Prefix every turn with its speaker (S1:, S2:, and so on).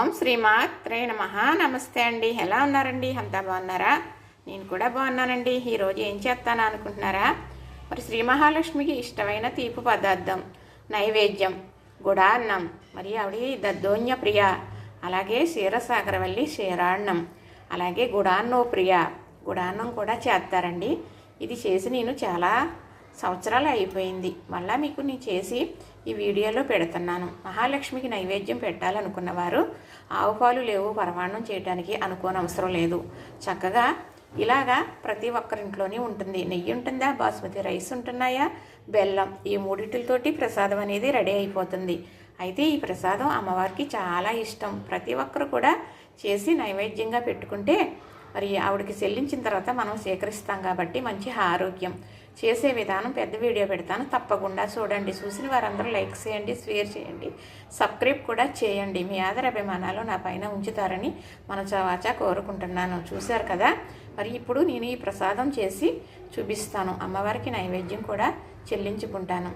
S1: ఓం శ్రీమాత్రే నమ. నమస్తే అండి. ఎలా ఉన్నారండి? అంతా బాగున్నారా? నేను కూడా బాగున్నానండి. ఈరోజు ఏం చేస్తాను అనుకుంటున్నారా? మరి శ్రీ మహాలక్ష్మికి ఇష్టమైన తీపి పదార్థం నైవేద్యం గుడాన్నం మరి ఆవిడ దద్దోన్య ప్రియ అలాగే క్షీరసాగరవల్లి క్షీరాన్నం అలాగే గుడాన్నో ప్రియ గుడాన్నం కూడా చేస్తారండి. ఇది చేసి నేను చాలా సంవత్సరాలు అయిపోయింది. మళ్ళీ మీకు నేను చేసి ఈ వీడియోలో పెడుతున్నాను. మహాలక్ష్మికి నైవేద్యం పెట్టాలనుకున్నవారు ఆవు పాలు లేవు పరమాణం చేయడానికి అనుకోని అవసరం లేదు. చక్కగా ఇలాగా ప్రతి ఒక్కరింట్లోనే ఉంటుంది. నెయ్యి ఉంటుందా? బాస్మతి రైస్ ఉంటున్నాయా? బెల్లం. ఈ మూడింటితోటి ప్రసాదం అనేది రెడీ అయిపోతుంది. అయితే ఈ ప్రసాదం అమ్మవారికి చాలా ఇష్టం. ప్రతి ఒక్కరు కూడా చేసి నైవేద్యంగా పెట్టుకుంటే మరి ఆవిడకి చెల్లించిన తర్వాత మనం స్వీకరిస్తాం కాబట్టి మంచి ఆరోగ్యం. చేసే విధానం పెద్ద వీడియో పెడతాను. తప్పకుండా చూడండి. చూసిన వారందరూ లైక్ చేయండి షేర్ చేయండి సబ్స్క్రైబ్ కూడా చేయండి. మీ ఆదర అభిమానాలు నా పైన ఉంచుతారని మన చవాచా కోరుకుంటున్నాను. చూశారు కదా? మరి ఇప్పుడు నేను ఈ ప్రసాదం చేసి చూపిస్తాను. అమ్మవారికి నైవేద్యం కూడా చెల్లించుకుంటాను.